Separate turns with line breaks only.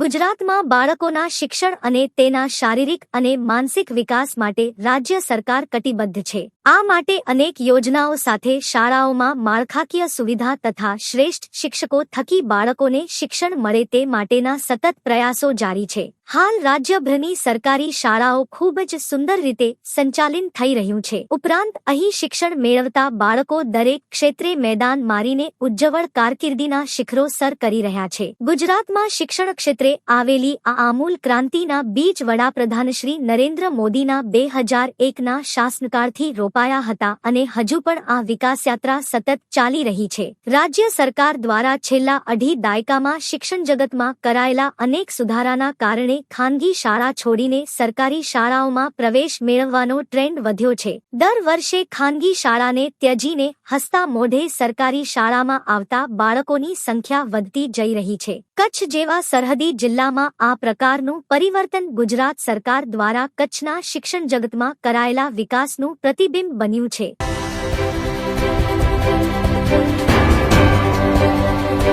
ગુજરાતમાં બાળકોના શિક્ષણ અને તેના શારીરિક અને માનસિક વિકાસ માટે રાજ્ય સરકાર કટિબદ્ધ છે. આ માટે અનેક યોજનાઓ સાથે શાળાઓમાં માળખાકીય સુવિધા તથા શ્રેષ્ઠ શિક્ષકો થકી બાળકોને શિક્ષણ મળે તે માટેના સતત પ્રયાસો જારી છે. હાલ રાજ્યભરની સરકારી શાળાઓ ખૂબ જ સુંદર રીતે સંચાલિત થઈ રહ્યું છે. ઉપરાંત અહીં શિક્ષણ મેળવતા બાળકો દરેક ક્ષેત્રે મેદાન મારીને ઉજ્જવળ કારકિર્દીના શિખરો સર કરી રહ્યા છે. ગુજરાતમાં શિક્ષણ ક્ષેત્રે આવેલી આ આમૂલ ક્રાંતિના બીજ વડાપ્રધાન શ્રી નરેન્દ્ર મોદીના બે હજાર એકના શાસનકાળથી રોપાયા હતા અને હજુ પણ આ વિકાસયાત્રા સતત ચાલી રહી છે. રાજ્ય સરકાર દ્વારા છેલ્લા અઢી દાયકામાં શિક્ષણ જગતમાં કરાયેલા અનેક સુધારાના કારણે ખાનગી શાળા છોડીને સરકારી શાળાઓમાં પ્રવેશ મેળવવાનો ટ્રેન્ડ વધ્યો છે. દર વર્ષે ખાનગી શાળાને ત્યજીને હસતા મોઢે સરકારી શાળામાં આવતા બાળકોની સંખ્યા વધતી જઈ રહી છે. કચ્છ જેવા સરહદી જિલ્લામાં આ પ્રકારનું પરિવર્તન ગુજરાત સરકાર દ્વારા કચ્છના શિક્ષણ જગતમાં કરાયેલા વિકાસનું પ્રતિબિંબ બન્યું છે.